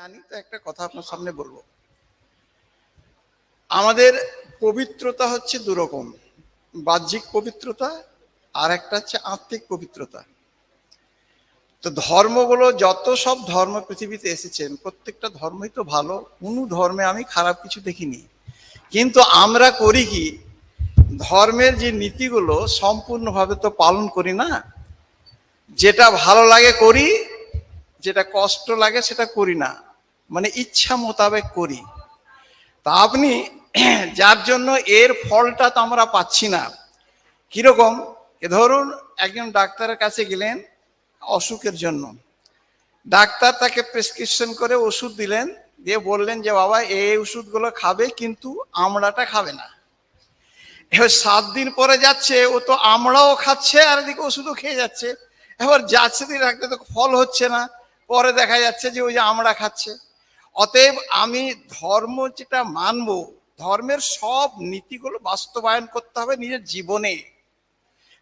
জানি, তো একটা কথা আপনার সামনে বলব। আমাদের পবিত্রতা হচ্ছে দুরকম। বাহ্যিক পবিত্রতা আর একটা হচ্ছে আত্মিক পবিত্রতা। তো ধর্মগুলো যত সব ধর্ম পৃথিবীতে এসেছেন, প্রত্যেকটা ধর্মই তো ভালো, কোনো ধর্মে আমি খারাপ কিছু দেখিনি। কিন্তু আমরা করি কি, ধর্মের যে নীতিগুলো সম্পূর্ণভাবে তো পালন করি না। যেটা ভালো লাগে করি, যেটা কষ্ট লাগে সেটা করি না। মানে ইচ্ছা মোতাবেক করি। তা আপনি যার জন্য এর ফলটা তো আমরা পাচ্ছি না। কীরকম? এ ধরুন, একজন ডাক্তারের কাছে গেলেন অসুখের জন্য। ডাক্তার তাকে প্রেসক্রিপশন করে ওষুধ দিলেন, দিয়ে বললেন যে, বাবা, এই ওষুধগুলো খাবে, কিন্তু আমড়াটা খাবে না। এবার সাত দিন পরে যাচ্ছে, ও তো আমড়াও খাচ্ছে, আর এদিকে ওষুধও খেয়ে যাচ্ছে। এবার যাচ্ছে দিন রাখতে তো ফল হচ্ছে না। পরে দেখা যাচ্ছে যে ওই যে আমড়া খাচ্ছে। অতএব আমি ধর্ম যেটা মানব, ধর্মের সব নীতিগুলো বাস্তবায়ন করতে হবে নিজের জীবনে।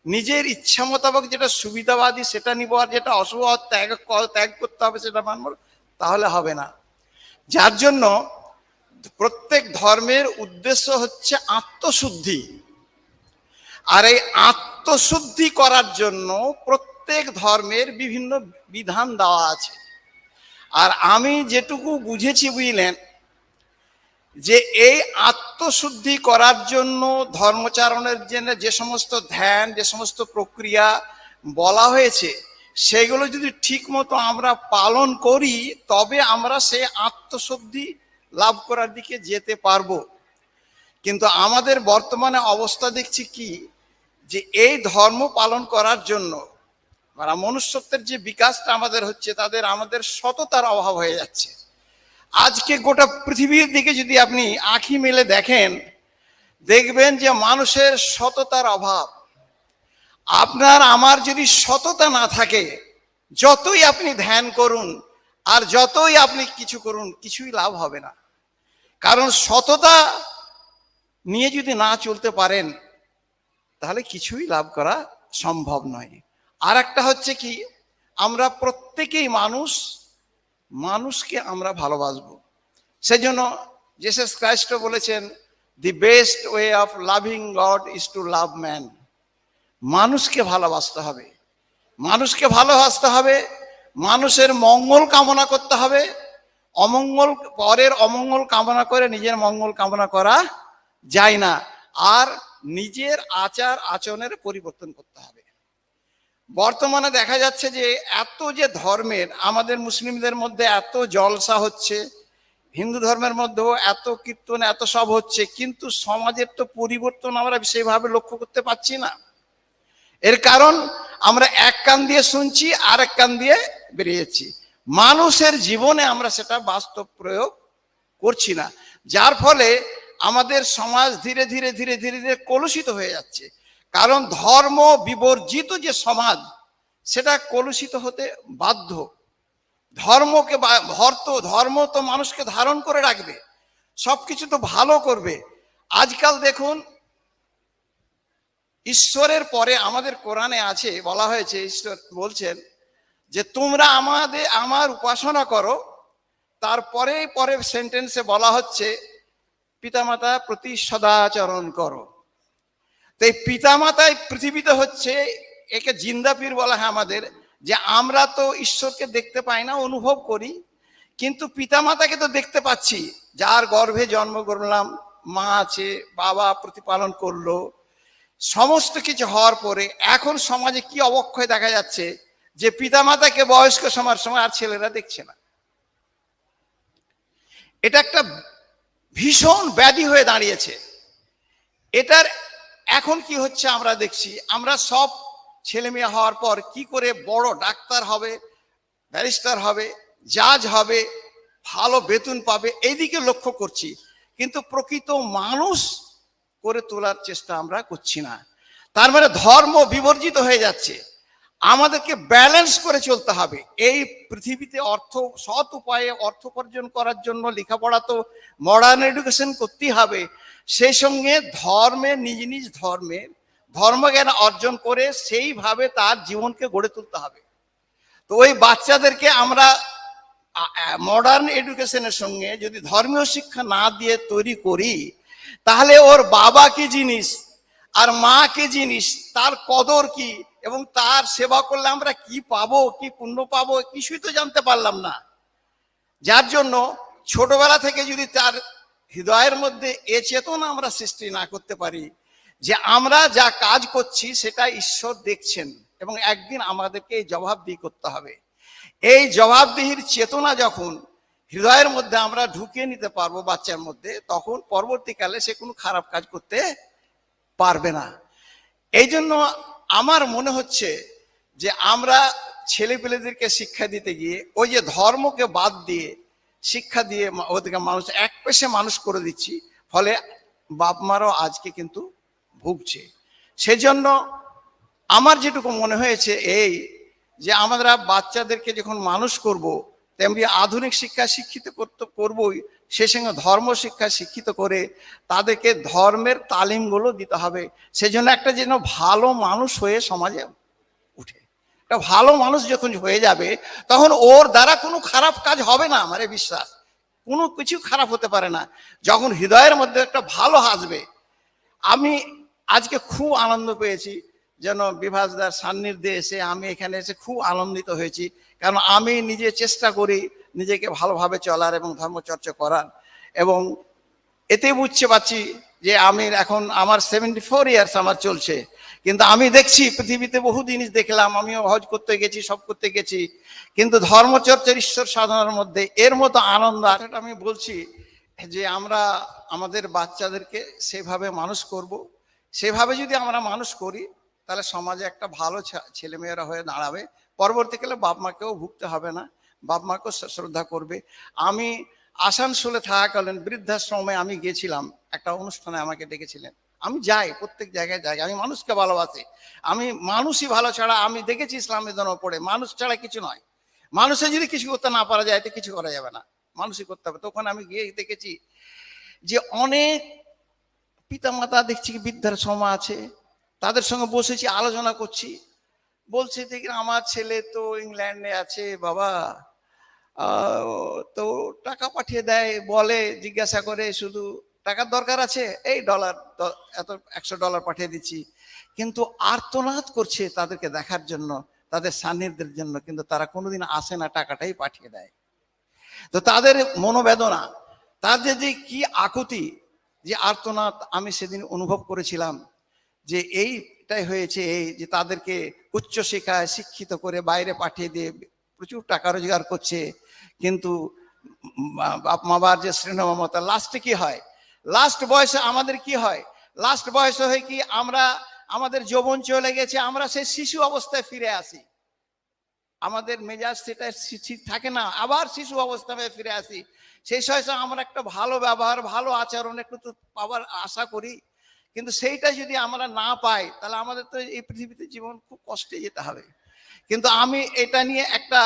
নিজের ইচ্ছা মোতাবেক যেটা সুবিধাবাদী সেটা নিব আর যেটা অশুভ ত্যাগ ত্যাগ করতে হবে সেটা মানব, তাহলে হবে না। যার জন্য প্রত্যেক ধর্মের উদ্দেশ্য হচ্ছে আত্মশুদ্ধি। আর এই আত্মশুদ্ধি করার জন্য প্রত্যেক ধর্মের বিভিন্ন বিধান দেওয়া আছে। আর আমি যেটুকু বুঝেছি বুঝলেন, যে এই আত্মশুদ্ধি করার জন্য ধর্মচারণের জন্য যে সমস্ত ধ্যান, যে সমস্ত প্রক্রিয়া বলা হয়েছে, সেগুলো যদি ঠিক মতো আমরা পালন করি, তবে আমরা সেই আত্মশুদ্ধি লাভ করার দিকে যেতে পারব। কিন্তু আমাদের বর্তমানে অবস্থা দেখছি কি, যে এই ধর্ম পালন করার জন্য মানে মনুষ্যত্বের যে বিকাশটা আমাদের হচ্ছে, তাদের আমাদের সততার অভাব হয়ে যাচ্ছে। আজকে গোটা পৃথিবীর দিকে যদি আপনি আঁখি মেলে দেখেন, দেখবেন যে মানুষের সততার অভাব। আপনার, আমার যদি সততা না থাকে, যতই আপনি ধ্যান করুন আর যতই আপনি কিছু করুন, কিছুই লাভ হবে না। কারণ সততা নিয়ে যদি না চলতে পারেন, তাহলে কিছুই লাভ করা সম্ভব নয়। আর একটা হচ্ছে কি, আমরা প্রত্যেকেই মানুষ, মানুষকে আমরা ভালোবাসবো। সেই জন্য জেসাস ক্রাইস্ট বলেছেন the best way of loving God is to love man মানুষকে ভালোবাসতে হবে। মানুষকে ভালোবাসতে হবে, মানুষের মঙ্গল কামনা করতে হবে, অমঙ্গল, পরের অমঙ্গল কামনা করে নিজের মঙ্গল কামনা করা যায় না। আর নিজের আচার আচরণের পরিবর্তন করতে হবে। বর্তমানে দেখা যাচ্ছে যে এত যে ধর্মের, আমাদের মুসলিমদের মধ্যে এত জলসা হচ্ছে, হিন্দু ধর্মের মধ্যেও এত কীর্তন, এত সব হচ্ছে, কিন্তু সমাজের তো পরিবর্তন আমরা সেভাবে লক্ষ্য করতে পারছি না। এর কারণ আমরা এক কান দিয়ে শুনছি আর এক কান দিয়ে বেরিয়েছি। মানুষের জীবনে আমরা সেটা বাস্তব প্রয়োগ করছি না। যার ফলে আমাদের সমাজ ধীরে ধীরে ধীরে ধীরে ধীরে কলুষিত হয়ে যাচ্ছে। কারণ ধর্ম বিবর্জিত যে সমাজ, সেটা কলুষিত হতে বাধ্য। ধর্মকে ভর্ত, ধর্ম তো মানুষকে ধারণ করে রাখবে, সবকিছু তো ভালো করবে। আজকাল দেখুন, ঈশ্বরের পরে আমাদের কোরআনে আছে, বলা হয়েছে, ঈশ্বর বলছেন যে, তোমরা আমাদের আমার উপাসনা করো। তারপরে পরে সেন্টেন্সে বলা হচ্ছে, পিতামাতা প্রতি সদাচরণ করো। তো এই পিতামাতায় পৃথিবীতে হচ্ছে, একে জিন্দাপীর বলা হয় আমাদের, যে আমরা তো ঈশ্বরকে দেখতে পাই না, অনুভব করি, কিন্তু পিতামাতাকে তো দেখতে পাচ্ছি। যার গর্ভে জন্ম করলাম, মা আছে, বাবা প্রতিপালন করল, সমস্ত কিছু হওয়ার পরে এখন সমাজে কি অবক্ষয় দেখা যাচ্ছে, যে পিতামাতাকে বয়স্ক সমার সময় আর ছেলেরা দেখছে না। এটা একটা ভীষণ ব্যাধি হয়ে দাঁড়িয়েছে। এটার এখন কি হচ্ছে আমরা দেখছি, আমরা সব ছেলে মেয়ে হওয়ার পর কি করে বড় ডাক্তার হবে, ব্যারিস্টার হবে, জাজ হবে, ভালো বেতন পাবে, এইদিকে লক্ষ্য করছি। কিন্তু প্রকৃত মানুষ করে তোলার চেষ্টা আমরা করছি না। তার মানে ধর্ম বিবর্জিত হয়ে যাচ্ছে। আমাদেরকে ব্যালেন্স করে চলতে হবে। এই পৃথিবীতে অর্থ, সৎ উপায়ে অর্থ উপার্জন করার জন্য লেখাপড়া তো মডার্ন এডুকেশন করতেই হবে। সেই সঙ্গে ধর্মে, নিজ নিজ ধর্মের ধর্মজ্ঞান অর্জন করে সেইভাবে তার জীবনকে গড়ে তুলতে হবে। তো ওই বাচ্চাদেরকে আমরা মডার্ন এডুকেশনের সঙ্গে যদি ধর্মীয় শিক্ষা না দিয়ে তৈরি করি, তাহলে ওর বাবা কি জিনিস? আর মা কি জিনিস, তার কদর কি এবং তার সেবা করলে আমরা কি পাবো, কি পুণ্য পাবো, কিছুই তো জানতে পারলাম না। যার জন্য ছোটবেলা থেকে যদি তার হৃদয়ের মধ্যে এ চেতনা আমরা সৃষ্টি না করতে পারি, যে আমরা যা কাজ করছি সেটা ঈশ্বর দেখছেন এবং একদিন আমাদেরকে এই জবাবদিহি করতে হবে। এই জবাবদিহির চেতনা যখন হৃদয়ের মধ্যে আমরা ঢুকিয়ে নিতে পারব বাচ্চার মধ্যে, তখন পরবর্তীকালে সে কোনো খারাপ কাজ করতে পারবে না। এই জন্য আমার মনে হচ্ছে যে আমরা ছেলেপেলেদেরকে শিক্ষা দিতে গিয়ে, ওই যে ধর্মকে বাদ দিয়ে শিক্ষা দিয়ে ওদেরকে মানুষ এক পেশে মানুষ করে দিচ্ছি, ফলে বাপ মারাও আজকে কিন্তু ভুগছে। সেজন্য আমার যেটুকু মনে হয়েছে এই যে আমরা বাচ্চাদেরকে যখন মানুষ করব, তেমনি আধুনিক শিক্ষা শিক্ষিত করতে করবই সে সঙ্গে ধর্ম শিক্ষা শিক্ষিত করে তাদেরকে ধর্মের তালিমগুলো দিতে হবে। সেজন্য একটা যেন ভালো মানুষ হয়ে সমাজে উঠে। একটা ভালো মানুষ যখন হয়ে যাবে, তখন ওর দ্বারা কোনো খারাপ কাজ হবে না আমার বিশ্বাস। কোনো কিছু খারাপ হতে পারে না। যখন হৃদয়ের মধ্যে একটা ভালো আসবে আমি আজকে খুব আনন্দ পেয়েছি যেন বিভাসদার সান্নিধ্যে এসে আমি এখানে এসে খুব আনন্দিত হয়েছি। কারণ আমি নিজে চেষ্টা করি নিজেকে ভালোভাবে চলার এবং ধর্মচর্চা করার। এবং এতে বুঝতে পারছি যে আমি এখন আমার সেভেন্টি ফোর ইয়ার্স আমার চলছে। কিন্তু আমি দেখছি পৃথিবীতে বহু জিনিস দেখলাম, আমিও হজ করতে গেছি, সব করতে গেছি। কিন্তু ধর্মচর্চার ঈশ্বর সাধনার মধ্যে এর মতো আনন্দ আমি বলছি যে আমরা আমাদের বাচ্চাদেরকে সেভাবে মানুষ করব। সেভাবে যদি আমরা মানুষ করি, তাহলে সমাজে একটা ভালো ছেলেমেয়েরা হয়ে দাঁড়াবে। পরবর্তীকালে বাপ মাকেও ভুগতে হবে না। বাপ মাকেও শ্র- শ্রদ্ধা করবে। আমি আসানসোলে থাকাকালীন বৃদ্ধাশ্রমে আমি গেছিলাম, একটা অনুষ্ঠানে আমাকে ডেকেছিলেন। আমি যাই, প্রত্যেক জায়গায় যাই, আমি মানুষকে ভালোবাসি। আমি মানুষই ভালো ছাড়া, আমি দেখেছি ইসলামের ধর্ম পড়ে, মানুষ ছাড়া কিছু নয়। মানুষে যদি কিছু করতে না পারা যায়, তো কিছু করা যাবে না। মানুষই করতে হবে। তখন আমি গিয়ে দেখেছি যে অনেক পিতামাতা দেখছি কি বৃদ্ধার সময় আছে, তাদের সঙ্গে বসেছি, আলোচনা করছি। বলছে দেখি আমার ছেলে তো ইংল্যান্ডে আছে, বাবা। তো টাকা পাঠিয়ে দেয়, বলে, জিজ্ঞাসা করে, শুধু টাকার দরকার আছে? এই ডলার এত, একশো ডলার পাঠিয়ে দিচ্ছি। কিন্তু আর্তনাদ করছে তাদেরকে দেখার জন্য, তাদের সান্নিধ্যের জন্য, কিন্তু তারা কোনোদিন আসে না, টাকাটাই পাঠিয়ে দেয়। তো তাদের মনোবেদনা, তাদের যে কি আকুতি, যে আর্তনাদ আমি সেদিন অনুভব করেছিলাম, যে এইটাই হয়েছে, এই যে তাদেরকে উচ্চশিক্ষায় শিক্ষিত করে বাইরে পাঠিয়ে দিয়ে প্রচুর টাকা রোজগার করছে, কিন্তু বাপ মাবার যে শ্রেণমমতা লাস্টে কি হয়? লাস্ট বয়সে আমাদের কি হয়? লাস্ট বয়সে হয় কি আমরা, আমাদের যৌবন চলে গেছে, আমরা সেই শিশু অবস্থায় ফিরে আসি। আমাদের মেজাজ সেটা থাকে না, আবার শিশু অবস্থায় ফিরে আসি। সেই সময় আমরা একটা ভালো ব্যবহার, ভালো আচরণ একটু তো পাওয়ার আশা করি, কিন্তু সেইটা যদি আমরা না পাই, তাহলে আমাদের তো এই পৃথিবীতে জীবন খুব কষ্টে যেতে হবে। কিন্তু আমি এটা নিয়ে একটা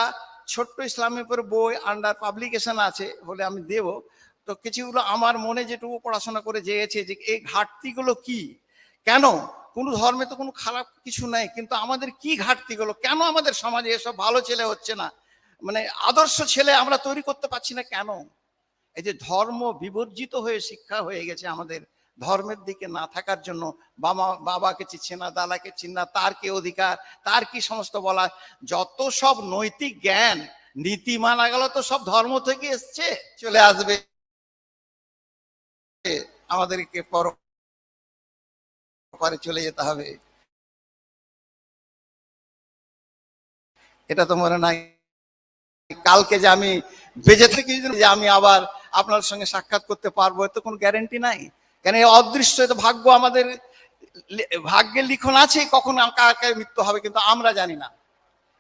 ছোট্ট ইসলামের উপর বই আন্ডার পাবলিকেশন আছে, হলে আমি দেব। তো কিছুগুলো আমার মনে যেটুকু পড়াশোনা করে যেয়েছে যে এই ঘাটতিগুলো কি? কেন? কোনো ধর্মে তো কোনো খারাপ কিছু নাই, কিন্তু আমাদের কি ঘাটতিগুলো? কেন আমাদের সমাজে এসব ভালো ছেলে হচ্ছে না? মানে আদর্শ ছেলে আমরা তৈরি করতে পারছি না কেন? এই যে ধর্ম বিবর্জিত হয়ে শিক্ষা হয়ে গেছে আমাদের ধর্মের দিকে না থাকার জন্য বাবা, বাবাকে চিনছে না দাদাকে চিন না তার কি অধিকার, তার কি সমস্ত বলা? যত সব নৈতিক জ্ঞান নীতি মানা গেল, তো সব ধর্ম থেকে এসছে, চলে আসবে। আমাদেরকে পর চলে যেতে হবে। এটা তো মনে নাই। কালকে যে আমি বেঁচে থেকে যে আমি আবার আপনার সঙ্গে সাক্ষাৎ করতে পারব এর তো কোনো গ্যারেন্টি নাই। কেন অদৃশ্য তো ভাগ্য আমাদের ভাগ্যের লিখন আছে, কখন কার মৃত্যু হবে কিন্তু আমরা জানি না।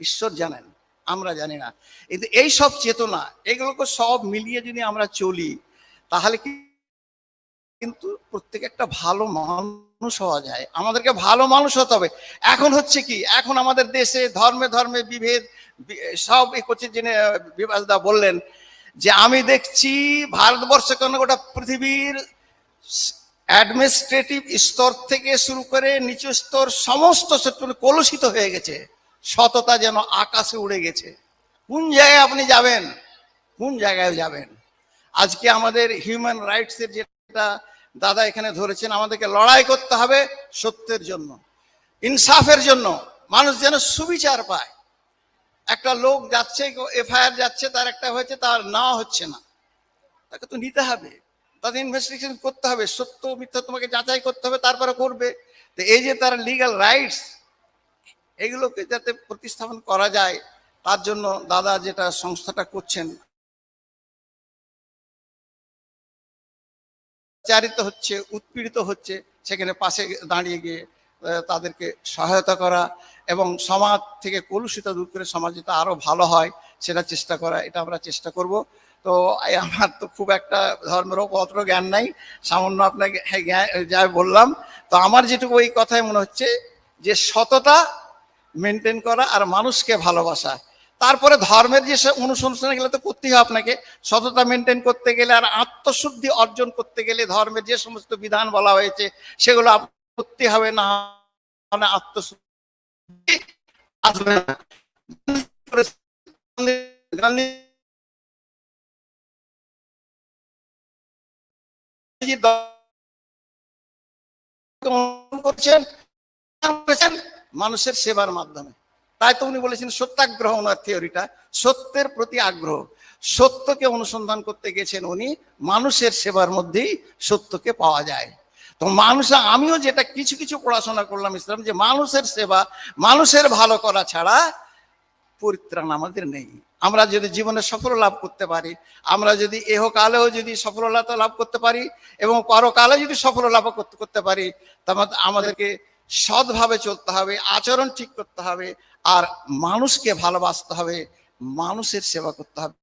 ঈশ্বর জানেন, আমরা জানি না। কিন্তু এই সব চেতনা, এগুলোকে সব মিলিয়ে যদি আমরা চলি, তাহলে কি কিন্তু প্রত্যেক একটা ভালো মানুষ হওয়া যায়। আমাদেরকে ভালো মানুষ হতে হবে। এখন হচ্ছে কি, এখন আমাদের দেশে ধর্মে ধর্মে বিভেদ সব করছে জেনে বিভাসদা বললেন যে, আমি দেখছি ভারতবর্ষে কেন গোটা পৃথিবীর অ্যাডমিনিস্ট্রেটিভ স্তর থেকে শুরু করে নিচু স্তর সমস্ত ক্ষেত্রে কলুষিত হয়ে গেছে। সততা যেন আকাশে উড়ে গেছে। কোন জায়গায় আপনি যাবেন? কোন জায়গায় যাবেন? আজকে আমাদের হিউম্যান রাইটসের যেটা দাদা এখানে ধরেছেন, আমাদেরকে লড়াই করতে হবে সত্যের জন্য, ইনসাফের জন্য। মানুষ যেন সুবিচার পায়। একটা লোক যাচ্ছে এফআইআর যাচ্ছে, তার একটা হয়েছে, তার না হচ্ছে না। তাকে তো নিতে হবে। তাদের ইনভেস্টিগেশন করতে হবে, সত্য মিথ্যা তোমাকে যাচাই করতে হবে, তারপরে করবে। তো এই যে তার লিগাল রাইটস এগুলোকে যাতে প্রতিস্থাপন করা যায়, তার জন্য দাদা যেটা সংস্থাটা করছেন, চারিত হচ্ছে, উৎপীড়িত হচ্ছে, সেখানে পাশে দাঁড়িয়ে গিয়ে তাদেরকে সহায়তা করা এবং সমাজ থেকে কলুষিত দূর করে সমাজ যাতে আরও ভালো হয়, সেটা চেষ্টা করা, এটা আমরা চেষ্টা করব। তো আমার তো খুব একটা ধর্মের অত জ্ঞান নাই সামান্য আপনাকে হ্যাঁ, যা বললাম। তো আমার যেটুকু ওই কথাই মনে হচ্ছে যে সততা মেনটেন করা আর মানুষকে ভালোবাসা। তারপরে ধর্মের যে সব গেলে তো করতেই হবে আপনাকে। সততা মেনটেন করতে গেলে আর আত্মশুদ্ধি অর্জন করতে গেলে ধর্মের যে সমস্ত বিধান বলা হয়েছে সেগুলো করতে হবে না আত্মশুদ্ধি আসবে না। করছেন মানুষের সেবার মাধ্যমে। তাই তো উনি বলেছেন, সত্যাগ্রহ ওনার থিওরিটা সত্যের প্রতি আগ্রহ। সত্যকে অনুসন্ধান করতে গেছেন উনি, মানুষের সেবার মধ্যেই সত্যকে পাওয়া যায়। তো মানুষ, আমিও যেটা কিছু কিছু পড়াশোনা করলাম ইসলাম, যে মানুষের সেবা, মানুষের ভালো করা ছাড়া পরিত্রাণ আমাদের নেই। আমরা যদি জীবনে সফল লাভ করতে পারি, আমরা যদি এহকালেও যদি সফলতা লাভ করতে পারি এবং পরকালে যদি সফল লাভ করতে করতে পারি, তাহলে আমাদেরকে সৎভাবে চলতে হবে, আচরণ ঠিক করতে হবে, আর মানুষকে ভালোবাসতে হবে, মানুষের সেবা করতে হবে।